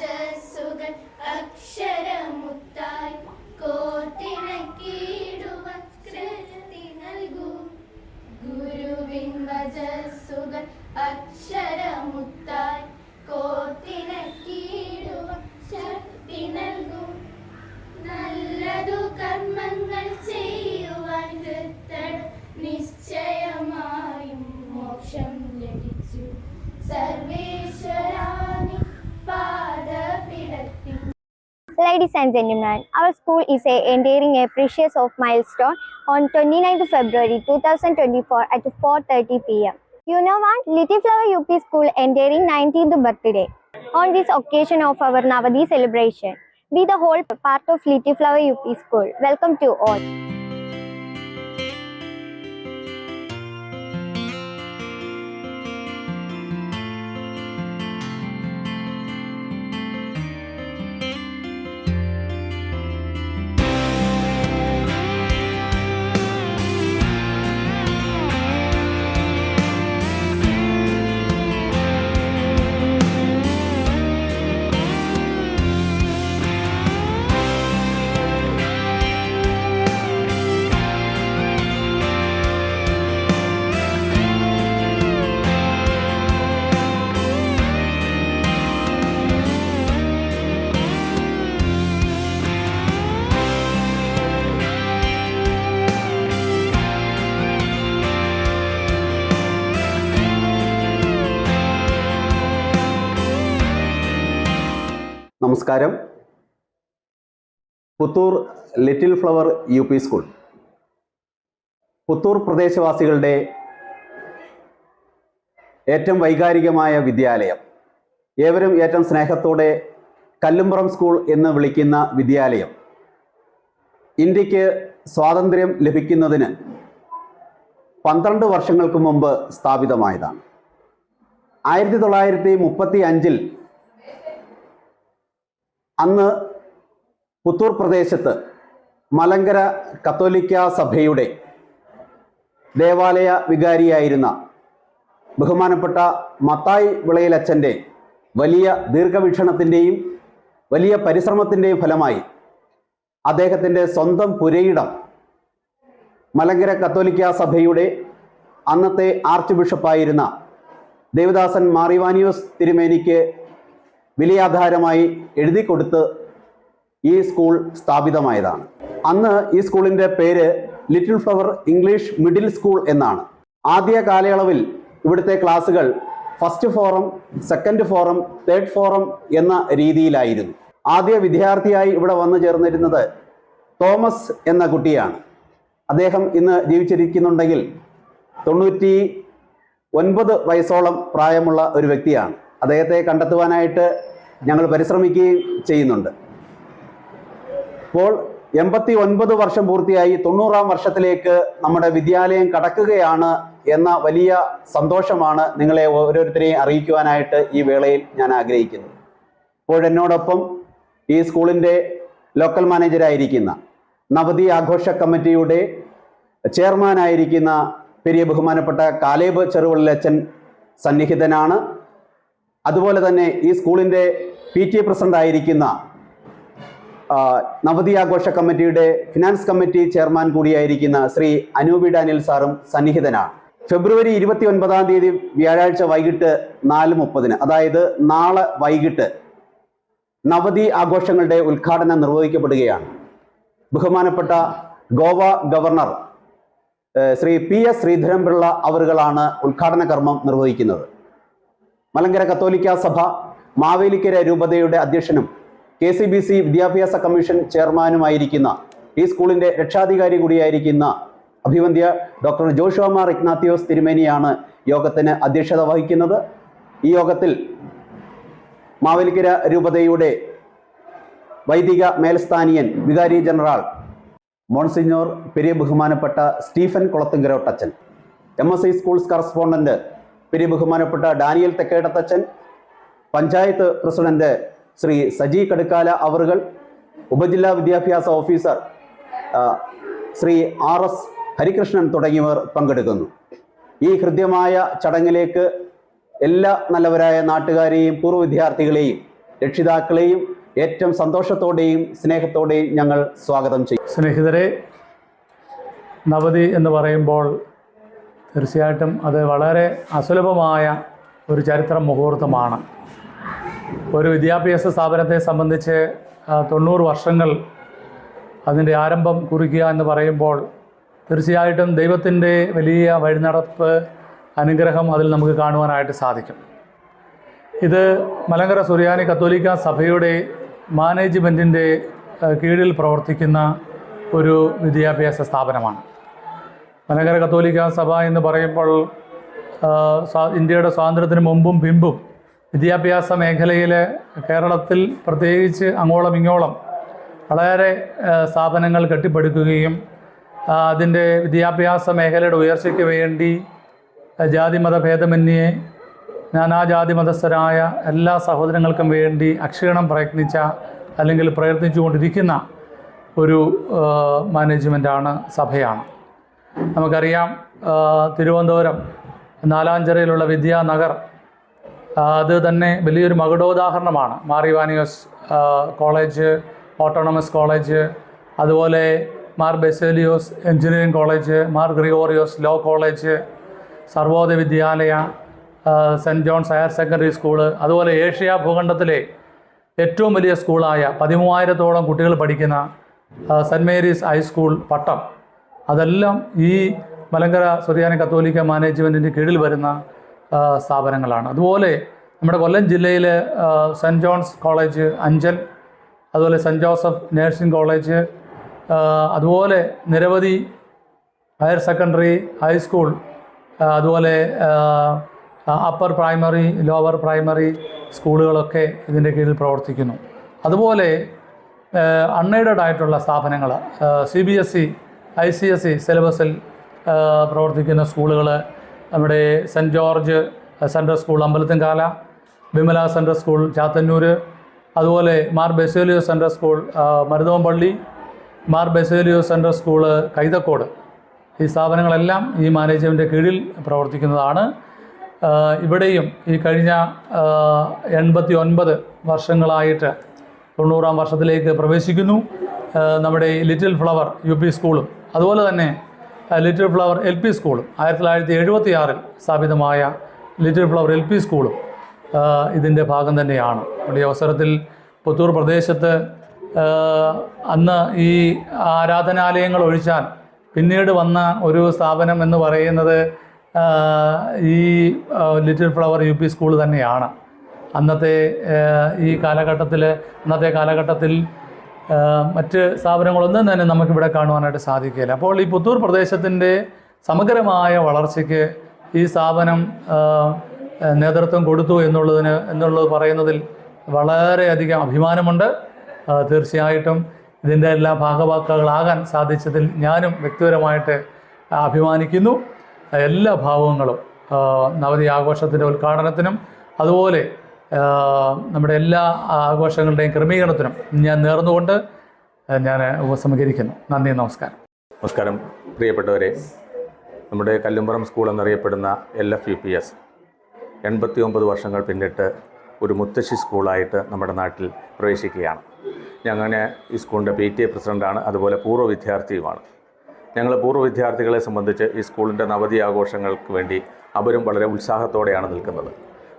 Just so good. Ladies and gentlemen, our school is entering a precious of milestone on 29th February 2024 at 4:30 p.m. You know what? Little Flower UP School entering 19th birthday. On this occasion of our Navadi celebration, we the whole part of Little Flower UP School. Welcome to all. നമസ്കാരം. Puthur little flower U P school. Puthur പ്രദേശവാസികളുടെ ഏറ്റവും വൈകാരികമായ വിദ്യാലയം. ഏവരും ഏറ്റവും സ്നേഹത്തോടെ Kallumpuram school എന്ന് വിളിക്കുന്ന വിദ്യാലയം. ഇന്ത്യയ്ക്ക് സ്വാതന്ത്ര്യം ലഭിക്കുന്നതിന് പന്ത്രണ്ട് വർഷങ്ങൾക്ക് മുമ്പ് സ്ഥാപിതമായതാണ്. ആയിരത്തി തൊള്ളായിരത്തി മുപ്പത്തി അഞ്ചിൽ അന്ന് പുത്തൂർ പ്രദേശത്ത് മലങ്കര കത്തോലിക്ക സഭയുടെ ദേവാലയ വികാരിയായിരുന്ന ബഹുമാനപ്പെട്ട മത്തായി വിളയിലച്ചന്റെ വലിയ ദീർഘവീക്ഷണത്തിന്റെയും വലിയ പരിശ്രമത്തിന്റെയും ഫലമായി അദ്ദേഹത്തിന്റെ സ്വന്തം പുരയിടം മലങ്കര കത്തോലിക്ക സഭയുടെ അന്നത്തെ ആർച്ച് ബിഷപ്പായിരുന്ന ദേവദാസൻ മാറിവാനിയോസ് തിരുമേനിക്ക് വിലയാധാരമായി എഴുതി കൊടുത്ത് ഈ സ്കൂൾ സ്ഥാപിതമായതാണ്. അന്ന് ഈ സ്കൂളിന്റെ പേര് little flower English middle school എന്നാണ്. ആദ്യ കാലയളവിൽ ഇവിടുത്തെ ക്ലാസ്സുകൾ first form second form third form എന്ന രീതിയിലായിരുന്നു. ആദ്യ വിദ്യാർത്ഥിയായി ഇവിടെ വന്നു ചേർന്നിരുന്നത് തോമസ് എന്ന കുട്ടിയാണ്. അദ്ദേഹം ഇന്ന് ജീവിച്ചിരിക്കുന്നുണ്ടെങ്കിൽ തൊണ്ണൂറ്റി ഒൻപത് വയസ്സോളം പ്രായമുള്ള ഒരു വ്യക്തിയാണ്. അദ്ദേഹത്തെ കണ്ടെത്തുവാനായിട്ട് ഞങ്ങൾ പരിശ്രമിക്കുകയും ചെയ്യുന്നുണ്ട്. ഇപ്പോൾ എൺപത്തി ഒൻപത് വർഷം പൂർത്തിയായി തൊണ്ണൂറാം വർഷത്തിലേക്ക് നമ്മുടെ വിദ്യാലയം കടക്കുകയാണ് എന്ന വലിയ സന്തോഷമാണ് നിങ്ങളെ ഓരോരുത്തരെയും അറിയിക്കുവാനായിട്ട് ഈ വേളയിൽ ഞാൻ ആഗ്രഹിക്കുന്നു. ഇപ്പോഴെന്നോടൊപ്പം ഈ സ്കൂളിന്റെ ലോക്കൽ മാനേജരായിരിക്കുന്ന നവതി ആഘോഷ കമ്മിറ്റിയുടെ ചെയർമാനായിരിക്കുന്ന പെരിയ ബഹുമാനപ്പെട്ട കാലേബ് ചെറുവള്ളിയച്ചൻ സന്നിഹിതനാണ്. അതുപോലെ തന്നെ ഈ സ്കൂളിന്റെ പി ടി എ ആ, നവതി ആഘോഷ കമ്മിറ്റിയുടെ ഫിനാൻസ് കമ്മിറ്റി ചെയർമാൻ കൂടിയായിരിക്കുന്ന ശ്രീ അനൂപി ഡാനിയൽ സാറും സന്നിഹിതനാണ്. ഫെബ്രുവരി ഇരുപത്തി ഒൻപതാം തീയതി വ്യാഴാഴ്ച വൈകിട്ട് നാല് മുപ്പതിന് അതായത് നാളെ വൈകിട്ട് നവതി ആഘോഷങ്ങളുടെ ഉദ്ഘാടനം നിർവഹിക്കപ്പെടുകയാണ്. ബഹുമാനപ്പെട്ട Goa governor Shri P S Sreedharan Pillai അവറുകളാണ് ഉദ്ഘാടന കർമ്മം നിർവഹിക്കുന്നത്. മലങ്കര കത്തോലിക്ക സഭ മാവേലിക്കര രൂപതയുടെ അധ്യക്ഷനും കെ സി ബി സി വിദ്യാഭ്യാസ കമ്മീഷൻ ചെയർമാനുമായിരിക്കുന്ന ഈ സ്കൂളിന്റെ രക്ഷാധികാരി കൂടിയായിരിക്കുന്ന അഭിവന്ദ്യ ഡോക്ടർ ജോഷുമാർ ഇഗ്നാത്തിയോസ് തിരുമേനിയാണ് യോഗത്തിന് അധ്യക്ഷത വഹിക്കുന്നത്. ഈ യോഗത്തിൽ മാവേലിക്കര രൂപതയുടെ വൈദിക മേൽസ്ഥാനിയൻ വികാരി ജനറൽ മോൺസിഞ്ഞോർ പെരിയ ബഹുമാനപ്പെട്ട Stephen കുളത്തുങ്കരോട്ടച്ചൻ M S I schools correspondent Periya ബഹുമാനപ്പെട്ട ഡാനിയൽ തെക്കേടത്തച്ഛൻ പഞ്ചായത്ത് പ്രസിഡന്റ് ശ്രീ സജി കടുക്കാല അവറുകൾ ഉപജില്ലാ വിദ്യാഭ്യാസ officer Shri R S Harikrishnan തുടങ്ങിയവർ പങ്കെടുക്കുന്നു. ഈ ഹൃദ്യമായ ചടങ്ങിലേക്ക് എല്ലാ നല്ലവരായ നാട്ടുകാരെയും പൂർവ വിദ്യാർത്ഥികളെയും രക്ഷിതാക്കളെയും ഏറ്റവും സന്തോഷത്തോടെയും സ്നേഹത്തോടെയും ഞങ്ങൾ സ്വാഗതം ചെയ്യും. സ്നേഹിതരെ നവതി എന്ന് പറയുമ്പോൾ തീർച്ചയായിട്ടും അത് വളരെ അസുലഭമായ ഒരു ചരിത്ര മുഹൂർത്തമാണ്. ഒരു വിദ്യാഭ്യാസ സ്ഥാപനത്തെ സംബന്ധിച്ച് തൊണ്ണൂറ് വർഷങ്ങൾ അതിന്റെ ആരംഭം കുറിക്കുക എന്ന് പറയുമ്പോൾ തീർച്ചയായിട്ടും ദൈവത്തിന്റെ വലിയ വഴിനടപ്പ് അനുഗ്രഹം അതിൽ നമുക്ക് കാണുവാനായിട്ട് സാധിക്കും. ഇത് മലങ്കര സുറിയാനി കത്തോലിക്ക സഭയുടെ മാനേജ്മെന്റിന്റെ കീഴിൽ പ്രവർത്തിക്കുന്ന ഒരു വിദ്യാഭ്യാസ സ്ഥാപനമാണ്. മലങ്കര കത്തോലിക്ക സഭ എന്ന് പറയുമ്പോൾ ഇന്ത്യയുടെ സ്വാതന്ത്ര്യത്തിന് മുമ്പും പിമ്പും വിദ്യാഭ്യാസ മേഖലയിൽ കേരളത്തിൽ പ്രത്യേകിച്ച് അങ്ങോളം ഇങ്ങോളം വളരെ സ്ഥാപനങ്ങൾ കെട്ടിപ്പടുക്കുകയും അതിന്റെ വിദ്യാഭ്യാസ മേഖലയുടെ ഉയർച്ചയ്ക്ക് വേണ്ടി ജാതി ജാതിമത ഭേദമന്യേ നാനാജാതി മതസ്ഥരായ എല്ലാ സഹോദരങ്ങൾക്കും വേണ്ടി അക്ഷീണം പ്രയത്നിച്ച അല്ലെങ്കിൽ പ്രയത്നിച്ചുകൊണ്ടിരിക്കുന്ന ഒരു മാനേജ്മെന്റാണ് സഭയാണ്. നമുക്കറിയാം തിരുവനന്തപുരം നാലാഞ്ചിറയിലുള്ള വിദ്യാനഗർ അത് തന്നെ വലിയൊരു മകുടോദാഹരണമാണ്. മാറിവാനിയോസ് കോളേജ് ഓട്ടോണമസ് കോളേജ് അതുപോലെ Mar Baselios engineering college Mar Gregorios law college Sarvodaya Vidyalaya saint John's higher secondary school അതുപോലെ ഏഷ്യ ഭൂഖണ്ഡത്തിലെ ഏറ്റവും വലിയ സ്കൂളായ പതിമൂവായിരത്തോളം കുട്ടികൾ പഠിക്കുന്ന സെന്റ് മേരീസ് ഹൈസ്കൂൾ പട്ടം. അതെല്ലാം ഈ മലങ്കര സുറിയാനി കത്തോലിക്ക മാനേജ്മെന്റിന്റെ കീഴിൽ വരുന്ന സ്ഥാപനങ്ങളാണ്. അതുപോലെ നമ്മുടെ കൊല്ലം ജില്ലയിലെ സെന്റ് ജോൺസ് കോളേജ് അഞ്ചൽ അതുപോലെ സെന്റ് ജോസഫ് നേഴ്സിംഗ് കോളേജ് അതുപോലെ നിരവധി ഹയർ സെക്കൻഡറി ഹൈസ്കൂൾ അതുപോലെ അപ്പർ പ്രൈമറി ലോവർ പ്രൈമറി സ്കൂളുകളൊക്കെ ഇതിന്റെ കീഴിൽ പ്രവർത്തിക്കുന്നു. അതുപോലെ അൺഎയ്ഡഡ് ആയിട്ടുള്ള സ്ഥാപനങ്ങൾ C B S E I C S E സിലബസിൽ പ്രവർത്തിക്കുന്ന സ്കൂളുകൾ നമ്മുടെ saint George central school Ambalathinkala Vimala central school Chathannoor അതുപോലെ Mar Baselio central school Maruthompally Mar Baselio central school Kaithakode. ഈ സ്ഥാപനങ്ങളെല്ലാം ഈ മാനേജ്മെന്റിന്റെ കീഴിൽ പ്രവർത്തിക്കുന്നതാണ്. ഇവിടെയും ഈ കഴിഞ്ഞ എൺപത്തി ഒൻപത് വർഷങ്ങളായിട്ട് തൊണ്ണൂറാം വർഷത്തിലേക്ക് പ്രവേശിക്കുന്നു. നമ്മുടെ ലിറ്റിൽ ഫ്ലവർ യു പി സ്കൂളും അതുപോലെ തന്നെ ലിറ്റിൽ ഫ്ലവർ എൽ പി സ്കൂളും ആയിരത്തി തൊള്ളായിരത്തി എഴുപത്തി ആറിൽ സ്ഥാപിതമായ ലിറ്റിൽ ഫ്ലവർ എൽ പി സ്കൂളും ഇതിന്റെ ഭാഗം തന്നെയാണ്. ഈ അവസരത്തിൽ പുത്തൂർ പ്രദേശത്ത് അന്ന് ഈ ആരാധനാലയങ്ങൾ ഒഴിച്ചാൽ പിന്നീട് വന്ന ഒരു സ്ഥാപനം എന്ന് പറയുന്നത് ഈ little flower U P school തന്നെയാണ്. അന്നത്തെ ഈ കാലഘട്ടത്തിൽ അന്നത്തെ കാലഘട്ടത്തിൽ മറ്റ് സ്ഥാപനങ്ങളൊന്നും തന്നെ നമുക്കിവിടെ കാണുവാനായിട്ട് സാധിക്കില്ല അപ്പോൾ ഈ പുത്തൂർ പ്രദേശത്തിന്റെ സമഗ്രമായ വളർച്ചയ്ക്ക് ഈ സ്ഥാപനം നേതൃത്വം കൊടുത്തു എന്നുള്ളതിന് എന്നുള്ളത് പറയുന്നതിൽ വളരെയധികം അഭിമാനമുണ്ട്. തീർച്ചയായിട്ടും ഇതിന്റെ എല്ലാ ഭാഗവാക്കുകളാകാൻ സാധിച്ചതിൽ ഞാനും വ്യക്തിപരമായിട്ട് അഭിമാനിക്കുന്നു. എല്ലാ ഭാവങ്ങളും നവതി ആഘോഷത്തിന്റെ ഉദ്ഘാടനത്തിനും അതുപോലെ നമ്മുടെ എല്ലാ ആഘോഷങ്ങളുടെയും ക്രമീകരണത്തിനും ഞാൻ നേർന്നുകൊണ്ട് ഞാൻ ഉപസംഹരിക്കുന്നു. നന്ദി നമസ്കാരം. നമസ്കാരം പ്രിയപ്പെട്ടവരെ. നമ്മുടെ കല്ലുംപുറം സ്കൂൾ എന്നറിയപ്പെടുന്ന L F U P S എൺപത്തി ഒമ്പത് വർഷങ്ങൾ പിന്നിട്ട് ഒരു മുത്തശ്ശി സ്കൂളായിട്ട് നമ്മുടെ നാട്ടിൽ പ്രവേശിക്കുകയാണ്. ഞങ്ങൾ ഈ സ്കൂളിന്റെ പി ടി എ പ്രസിഡന്റാണ് അതുപോലെ പൂർവ വിദ്യാർത്ഥിയുമാണ്. ഞങ്ങൾ പൂർവ വിദ്യാർത്ഥികളെ സംബന്ധിച്ച് ഈ സ്കൂളിന്റെ നവതി ആഘോഷങ്ങൾക്ക് വേണ്ടി അവരും വളരെ ഉത്സാഹത്തോടെയാണ് നിൽക്കുന്നത്.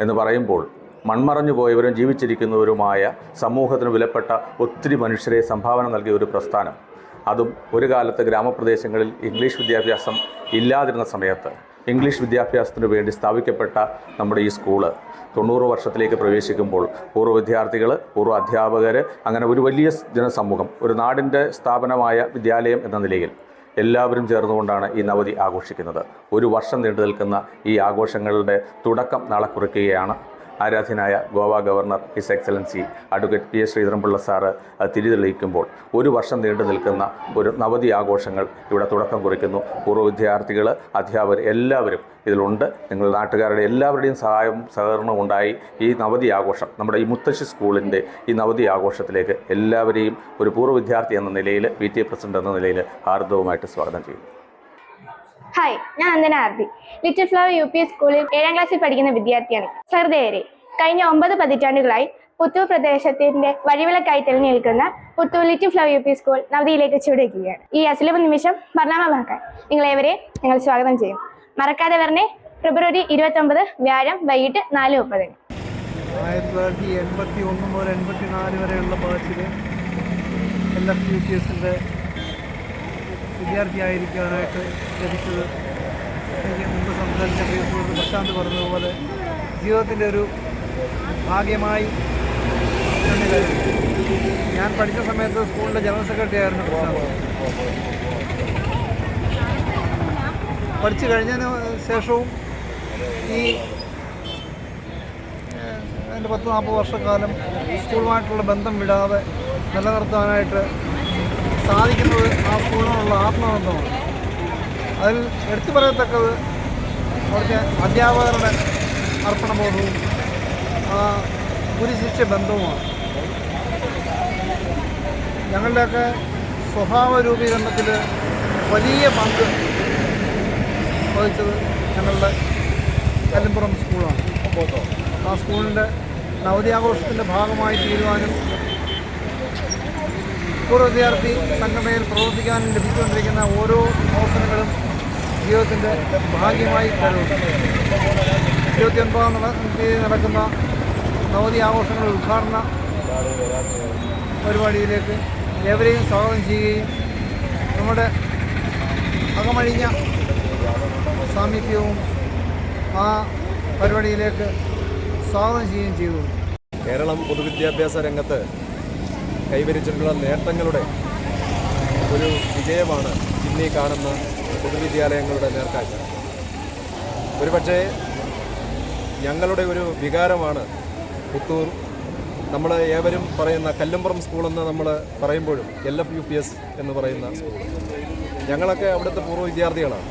എന്ന് പറയുമ്പോൾ മൺമറഞ്ഞു പോയവരും ജീവിച്ചിരിക്കുന്നവരുമായ സമൂഹത്തിന് വിലപ്പെട്ട ഒത്തിരി മനുഷ്യരെ സംഭാവന നൽകിയ ഒരു പ്രസ്ഥാനം. അതും ഒരു കാലത്ത് ഗ്രാമപ്രദേശങ്ങളിൽ ഇംഗ്ലീഷ് വിദ്യാഭ്യാസം ഇല്ലാതിരുന്ന സമയത്ത്. ഇംഗ്ലീഷ് വിദ്യാഭ്യാസത്തിന് വേണ്ടി സ്ഥാപിക്കപ്പെട്ട നമ്മുടെ ഈ സ്കൂൾ തൊണ്ണൂറ് വർഷത്തിലേക്ക് പ്രവേശിക്കുമ്പോൾ പൂർവ വിദ്യാർത്ഥികൾ പൂർവ അധ്യാപകർ അങ്ങനെ ഒരു വലിയ ജനസമൂഹം ഒരു നാടിന്റെ സ്ഥാപനമായ വിദ്യാലയം എന്ന നിലയിൽ എല്ലാവരും ചേർന്നുകൊണ്ടാണ് ഈ നവതി ആഘോഷിക്കുന്നത്. ഒരു വർഷം നീണ്ടു നിൽക്കുന്ന ഈ ആഘോഷങ്ങളുടെ തുടക്കം നാളെ കുറിക്കുകയാണ് ആരാധ്യനായ Goa governor his excellency advocate P S Sreedharan Pillai sir തിരിതെളിയിക്കുമ്പോൾ ഒരു വർഷം നീണ്ടു നിൽക്കുന്ന ഒരു നവതി ആഘോഷങ്ങൾ ഇവിടെ തുടക്കം കുറിക്കുന്നു. പൂർവ വിദ്യാർത്ഥികൾ അധ്യാപകർ എല്ലാവരും ഇതിലുണ്ട്. നിങ്ങൾ നാട്ടുകാരുടെ എല്ലാവരുടെയും സഹായവും സഹകരണവും ഉണ്ടായി ഈ നവതി ആഘോഷം നമ്മുടെ ഈ മുത്തശ്ശി സ്കൂളിന്റെ ഈ നവതി ആഘോഷത്തിലേക്ക് എല്ലാവരെയും ഒരു പൂർവ വിദ്യാർത്ഥി എന്ന നിലയിൽ പി ടി എ പ്രസിഡന്റ് എന്ന നിലയിൽ ഹാർദവുമായിട്ട് സ്വാഗതം ചെയ്യുന്നു. ഹായ് ഞാൻ അന്തന ആർബി ലിറ്റിൽ ഫ്ലവർ യു പി സ്കൂളിൽ ഏഴാം ക്ലാസ്സിൽ പഠിക്കുന്ന വിദ്യാർത്ഥിയാണ്. സർദേരെ കഴിഞ്ഞ ഒമ്പത് പതിറ്റാണ്ടുകളായി പുത്തൂർ പ്രദേശത്തിന്റെ വഴിവിളക്കായി തെളിഞ്ഞു നിൽക്കുന്ന Puthur little flower U P school നവതിയിലേക്ക് ചുവടുവയ്ക്കുകയാണ് ഈ അസുലഭ നിമിഷം പരിണാമമാക്കാൻ നിങ്ങളേവരെ ഞങ്ങൾ സ്വാഗതം ചെയ്യും. മറക്കാതെ വരണേ ഫെബ്രുവരി ഇരുപത്തി ഒമ്പത് വ്യാഴം വൈകിട്ട് നാല് മുപ്പതിന്. ആയിരത്തി തൊള്ളായിരത്തി എൺപത്തി ഒന്ന് മുതൽ എൺപത്തി നാല് വരെയുള്ള ബാച്ചിൽ എൽ എഫ് യു പി എസിന്റെ വിദ്യാർത്ഥിയായിരിക്കാനായിട്ട് ലഭിച്ചത്. എനിക്ക് മുമ്പ് സംസാരിച്ച ഫേസ്ബുക്ക് പ്രശാന്ത് പറഞ്ഞതുപോലെ ജീവിതത്തിന്റെ ഒരു ഭാഗ്യമായി ഞാൻ പഠിച്ച സമയത്ത് സ്കൂളിന്റെ ജനറൽ സെക്രട്ടറി ആയിരുന്നു പ്രശാന്ത്. പഠിച്ചു കഴിഞ്ഞതിന് ശേഷവും ഈ എന്റെ പത്ത് നാൽപ്പത് വർഷക്കാലം സ്കൂളുമായിട്ടുള്ള ബന്ധം വിടാതെ നിലനിർത്താനായിട്ട് സാധിക്കുന്നത് ആ സ്കൂളിനോടുള്ള ആത്മബന്ധമാണ്. അതിൽ എടുത്തു പറയത്തക്കത് അവിടുത്തെ അധ്യാപകരുടെ അർപ്പണബോധവും ആ ഗുരുശിഷ്യ ബന്ധവുമാണ്. ഞങ്ങളുടെയൊക്കെ സ്വഭാവ രൂപീകരണത്തിൽ വലിയ പങ്ക് വഹിച്ചത് ഞങ്ങളുടെ കല്ലുംപുറം സ്കൂളാണ്. ആ സ്കൂളിന്റെ നവതി ആഘോഷത്തിന്റെ ഭാഗമായി തീരുവാനും പൂർവ വിദ്യാർത്ഥി സംഘടനയിൽ പ്രവർത്തിക്കാൻ ലഭിച്ചുകൊണ്ടിരിക്കുന്ന ഓരോ അവസരങ്ങളും ജീവിതത്തിന്റെ ഭാഗ്യമായി കരുതുന്നു. ഇരുപത്തി ഒൻപതാം തീയതി നടക്കുന്ന നവതി ആഘോഷങ്ങളുടെ ഉദ്ഘാടന പരിപാടിയിലേക്ക് ഏവരെയും സ്വാഗതം ചെയ്യുകയും നമ്മുടെ അകമഴിഞ്ഞ സാമീപ്യവും ആ പരിപാടിയിലേക്ക് സ്വാഗതം ചെയ്യുകയും ചെയ്തു. കേരളം പൊതുവിദ്യാഭ്യാസ രംഗത്ത് കൈവരിച്ചിട്ടുള്ള നേട്ടങ്ങളുടെ ഒരു വിജയമാണ് ഇന്നീ കാണുന്ന പൊതുവിദ്യാലയങ്ങളുടെ നേർക്കാഴ്ച. ഒരുപക്ഷേ ഞങ്ങളുടെ ഒരു വികാരമാണ് പുത്തൂർ. നമ്മൾ ഏവരും പറയുന്ന കല്ലുംപുറം സ്കൂളെന്ന് നമ്മൾ പറയുമ്പോഴും L F U P S എന്ന് പറയുന്ന സ്കൂൾ ഞങ്ങളൊക്കെ അവിടുത്തെ പൂർവ വിദ്യാർത്ഥികളാണ്.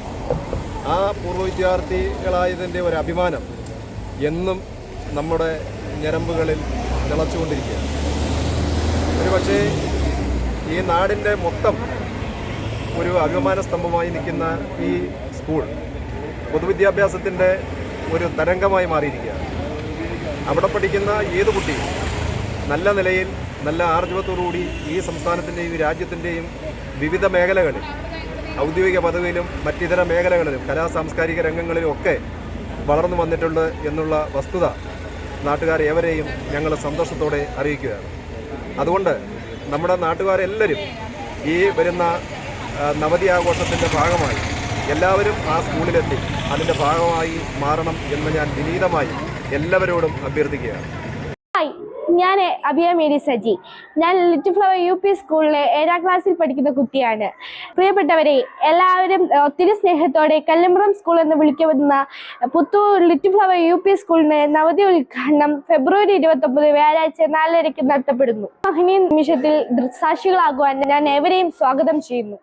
ആ പൂർവ വിദ്യാർത്ഥികളായതിന്റെ ഒരു അഭിമാനം എന്നും നമ്മുടെ ഞരമ്പുകളിൽ തിളച്ചുകൊണ്ടിരിക്കുകയാണ്. ഒരു പക്ഷേ ഈ നാടിന്റെ മൊത്തം ഒരു അഭിമാന സ്തംഭമായി നിൽക്കുന്ന ഈ സ്കൂൾ പൊതുവിദ്യാഭ്യാസത്തിന്റെ ഒരു തരംഗമായി മാറിയിരിക്കുകയാണ്. അവിടെ പഠിക്കുന്ന ഏത് കുട്ടിയും നല്ല നിലയിൽ നല്ല ആർജവത്തോടുകൂടി ഈ സംസ്ഥാനത്തിന്റെയും രാജ്യത്തിന്റെയും വിവിധ മേഖലകളിൽ ഔദ്യോഗിക പദവിയിലും മറ്റിതര മേഖലകളിലും കലാ സാംസ്കാരിക രംഗങ്ങളിലും ഒക്കെ വളർന്നു വന്നിട്ടുണ്ട് എന്നുള്ള വസ്തുത നാട്ടുകാരെ ഏവരെയും ഞങ്ങൾ സന്തോഷത്തോടെ അറിയിക്കുകയാണ്. അതുകൊണ്ട് നമ്മുടെ നാട്ടുകാരെല്ലാവരും ഈ വരുന്ന നവതി ആഘോഷത്തിന്റെ ഭാഗമായി എല്ലാവരും ആ സ്കൂളിലെത്തി. അതിന്റെ ഭാഗമായി മാറണം എന്ന് ഞാൻ വിനീതമായി എല്ലാവരോടും അഭ്യർത്ഥിക്കുകയാണ്. ഞാൻ അബിയ മേരി സജി. ഞാൻ ലിറ്റിൽ ഫ്ലവർ യു പി സ്കൂളിലെ ഏഴാം ക്ലാസ്സിൽ പഠിക്കുന്ന കുട്ടിയാണ്. പ്രിയപ്പെട്ടവരെ എല്ലാവരും ഒത്തിരി സ്നേഹത്തോടെ കല്ലുംപുറം സ്കൂൾ എന്ന് വിളിക്കുന്ന Puthur little flower U P സ്കൂളിന് നവതി ഉദ്ഘാടനം ഫെബ്രുവരി ഇരുപത്തൊമ്പത് വ്യാഴാഴ്ച നാലരയ്ക്ക് നടത്തപ്പെടുന്നു. മഹനീയ നിമിഷത്തിൽ ദൃക്സാക്ഷികളാകുവാൻ ഞാൻ ഏവരെയും സ്വാഗതം ചെയ്യുന്നു.